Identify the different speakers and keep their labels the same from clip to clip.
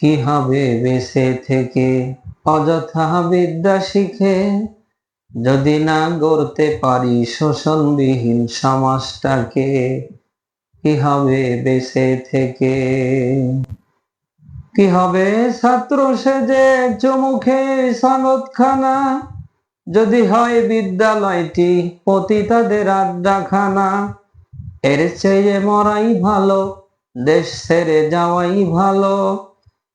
Speaker 1: কি হবে বেঁচে থেকে? অযথা বিদ্যা শিখে যদি না গড়তে পারি শোষণবিহীন সমাজটাকে, কি হবে বেঁচে থেকে? কি হবে ছাত্র সেজে চমুখে সনদখানা যদি হয় বিদ্যালয়টি পতিতাদের আড্ডাখানা, এর চেয়ে মরাই ভালো, দেশ ছেড়ে যাওয়াই ভালো।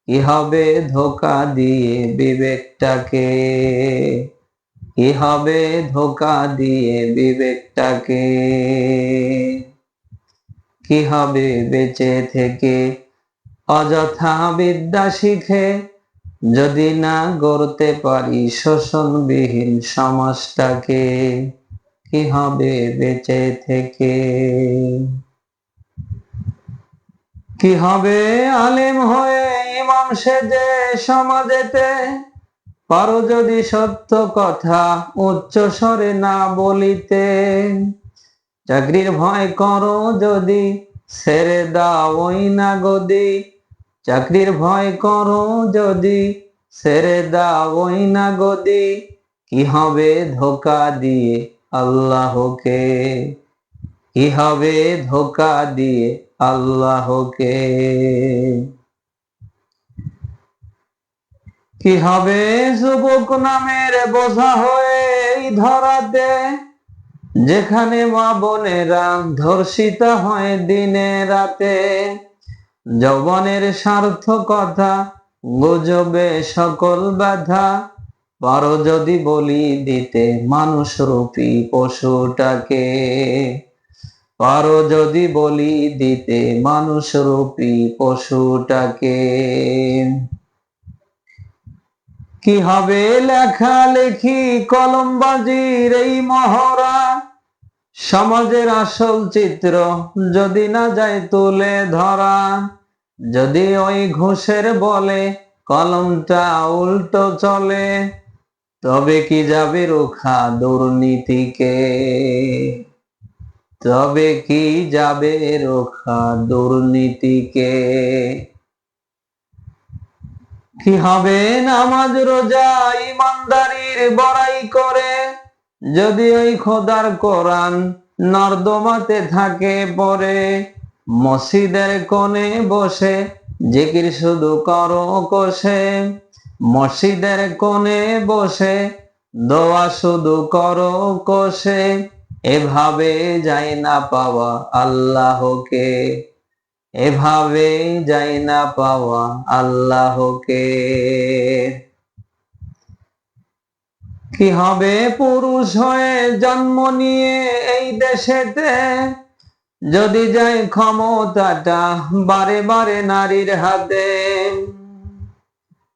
Speaker 1: কি হবে ধোকা দিয়ে বিবেকটাকে কি হবে ধোকা দিয়ে বিবেকটাকে। কি হবে বেঁচে থেকে অযথা বিদ্যা শিখে, যদি না গড়তে পারি শোষণবিহীন সমাজটাকে কি হবে বেঁচে থেকে? কি হবে আলেম হয়ে ইমাম সেজে সমাজেতে পারো যদি সত্য কথা উচ্চ স্বরে না বলিতে। চাকরির ভয় করো যদি ছেড়ে দাও না গদি। চাকরির ভয় করো যদি ছেড়ে দাও না গদি। কি হবে ধোকা দিয়ে আল্লাহকে? কি হবে ধোকা দিয়ে আল্লাহকে? কি হবে যুবক নামের বোঝা হয়ে ধরাতে? যেখানে মা বোনেরা ধর্ষিতা হয় দিনে রাতে, যৌবনের সার্থকতা গুজবে সকল বাধা। পারো যদি বলি দিতে মানুষ রূপী পশুটাকে। পারো যদি বলি দিতে মানুষ রূপী পশুটাকে। কি হবে লেখালেখি কলমবাজির এই মহড়া? সমাজের আসল চিত্র যদি না যায় তুলে ধরা। যদি ওই ঘুষের বলে কলমটা উল্টো চলে, তবে কি যাবে রোখা দুর্নীতিকে? তবে কি যাবে রোখা দুর্নীতিকে? কি হবে? নামাজ, রোজা, ইমানদারির বড়াই করে। যদি ওই খোদার কোরআন নর্দমাতে থাকে পরে মসজিদের কোণে বসে, জিকির শুধু করো, কোষে, মসজিদের কোণে বসে, দোয়া শুধু করো, কোষে, এভাবে যাই না পাওয়া আল্লাহকে। এভাবে যাই না পাওয়া আল্লাহকে। কি হবে পুরুষ হয়ে জন্ম নিয়ে এই দেশেতে? যদি যায় ক্ষমতাটা বারে বারে নারীর হাতে,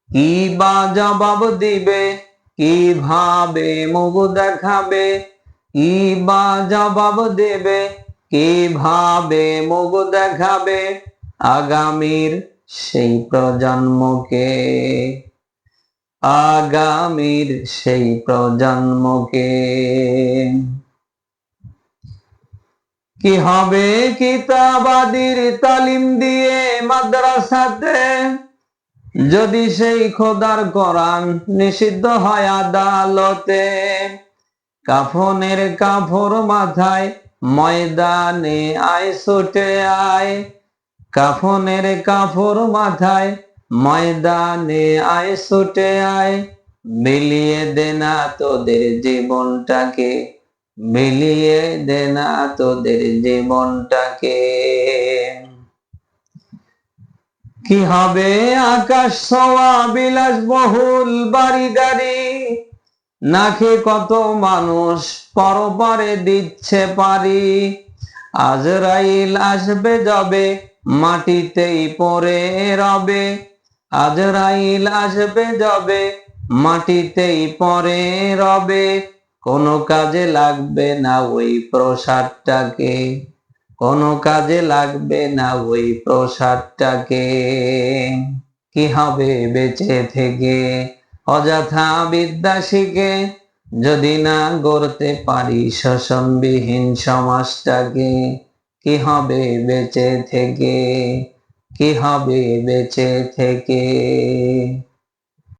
Speaker 1: কি বা জবাব দিবে কীভাবে মুখ দেখাবে, কি বা জবাব দেবে কীভাবে মুখ দেখাবে আগামীর সেই প্রজন্মকে? আগামীর সেই প্রজন্মকে। কি হবে কিতাবাদির তালিম দিয়ে মাদ্রাসাতে? যদি সেই খোদার কোরআন নিষিদ্ধ হয় আদালতে, কাফনের কাফর মাথায় ময়দানে আয়, ছুটে আয়। কাফনের কাফর মাথায় ময়দানে আয়, ছুটে আয়। বিলিয়ে দে না তোদের জীবনটাকে বিলিয়ে দে না তোদের জীবনটাকে। কি হবে আকাশ ছোঁয়া বিলাস বহুল বাড়ি গাড়ি নাকে কত মানুষ পরপারে দিচ্ছে পারি? আজরাইল আসবে যাবে, মাটিতেই পরে রবে। আজরাইল আসবে যাবে, মাটিতেই পরে রবে। কোনো কাজে লাগবে না ওই প্রসাদটাকে। কোনো কাজে লাগবে না ওই প্রসাদটাকে। কি হবে বেঁচে থেকে? অযথা বিদ্যা শিখে যদি না গড়তে পারি শোষণবিহীন সমাজটাকে, কি হবে বেঁচে থেকে? কি হবে বেঁচে থেকে?